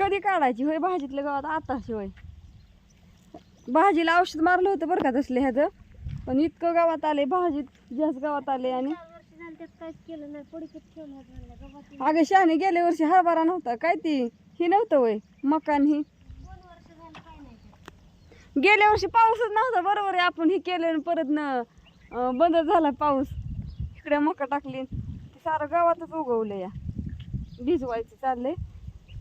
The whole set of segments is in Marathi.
कधी काढायची? होय भाजीतल्या गावात आता होय. भाजीला औषध मारलं होतं बरं का तसले ह्याचं. पण इतकं गावात आले भाजीत जास्त गावात आले आणि अगं शहाणे गेल्या वर्षी हरभरा नव्हता. काय ती? ही नव्हतं वय मकान ही. गेल्या वर्षी पाऊसच नव्हता बरोबर आहे. आपण हे केलं आणि परत न बंद झाला पाऊस. इकडे मका टाकली. सारं गावातच उगवलं या. भिजवायचं चाललंय.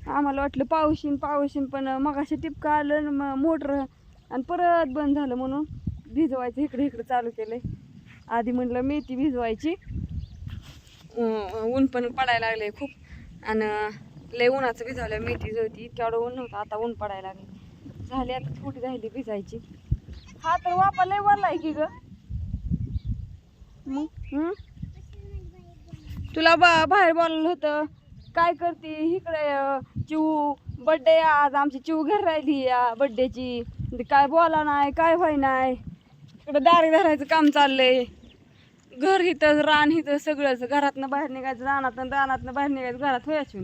आम्हाला वाटलं पाऊशीन पाऊशीन पण मगाशी टिपका आलं आणि मग मोटर आणि परत बंद झालं म्हणून भिजवायचं इकडे इकडे चालू केलंय. आधी म्हटलं मेथी भिजवायची. ऊन पण पडायला लागले खूप. आणि लय उन्हाचं भिजवलं मेथी होती इतक्या ऊन नव्हतं आता ऊन पडायला लागले झाली आता थोडी राहिली भिजायची. हा तर वापा लय वरलाय की ग. मग तुला बा बाहेर बोललं होतं. काय करते? इकडे चिऊ बड्डे आज आमची चिऊ घर राहिली या बड्डेची म्हणजे काय बोला नाही काय व्हाय नाही. इकडं दारी धरायचं काम चाललंय. घर इथं रान इथं सगळंच. घरातनं बाहेर निघायचं रानातनं रानातनं बाहेर निघायचं घरात व्हायची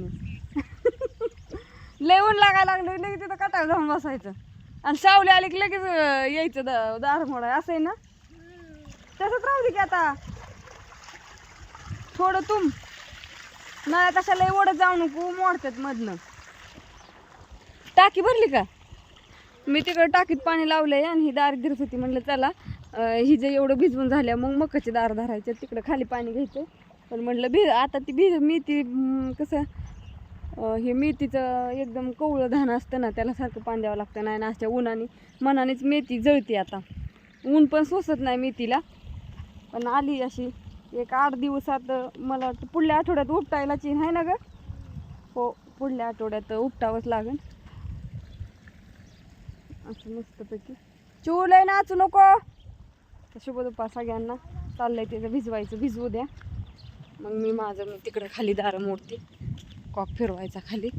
लय ऊन लागायला लागलं लगेच तिथं कटाळ जाऊन बसायचं. आणि सावली आली की लगेच यायचं द दार मोडा असं आहे ना? तसंच राहू दे की आता. थोडं तुम. नाही कशाला ओढत जाऊ नको मोडतात मधनं. टाकी भरली का? मी तिकडे टाकीत पाणी लावलंय आणि ही दार गिरत होती म्हणलं चला ही जे एवढं भिजवून झाल्या मग मकाची दार धरायचे तिकडे खाली पाणी घ्यायचं. पण म्हटलं भिज आता ती भिज मी ती कसं हे मेथीचं एकदम कवळं धान असतं ना त्याला सारखं पाणी द्यावं लागतं नाही ना अशा उन्हाने मनानेच मेथी जळते आता. ऊन पण सोसत नाही मेथीला. पण आली अशी एक आठ दिवसात मला वाटतं पुढल्या आठवड्यात उपटायला चीन आहे ना ग? हो पुढल्या आठवड्यात उपटावंच लागेल. असं मस्तपैकी. चूल आहे नाचू नको. शुभ दुपार सगळ्यांना चाललंय तिथं भिजवायचं. भिजवू द्या. मग मी माझं मी तिकडं खाली दारं मोडते. कॉक फिरवायचा खाली.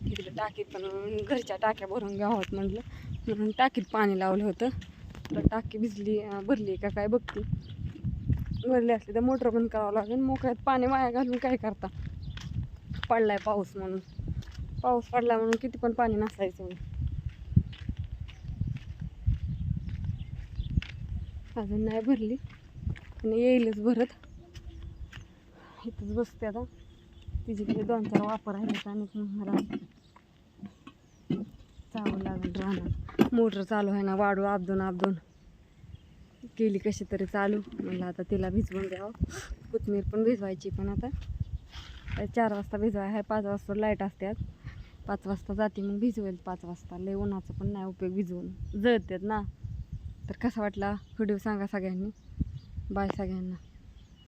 तिकडे टाकीत पण घरच्या टाक्या भरून घ्यावत म्हटलं म्हणून टाकीत पाणी लावलं होतं. तर टाकी भिजली भरली का काय बघते. भरली असली तर मोटर बंद करावं लागेल. मोकळ्यात पाणी वाया घालून काय करता? पडलाय पाऊस म्हणून. पाऊस पडला म्हणून किती पण पाणी नसायचं अजून नाही भरली. आणि येईलच भरत. इथंच बसते आता. तिचे तिथे दोन चार वापर आहेत आणि मला जावं लागेल राहणार मोटर चालू आहे ना वाढू आपदून आपदून केली कशी तरी चालू. म्हणलं आता तिला भिजवून द्यावं कोथमीर पण भिजवायची पण आता. चार वाजता भिजवाय आहे पाच वाजता लाइट असतात पाच वाजता जाते मग भिजवेल पाच वाजता. लय उन्हाचं पण नाही उपयोग भिजवून. जळतात ना. तर कसा वाटला? व्हिडिओ सांगा सगळ्यांनी. बाय सगळ्यांना.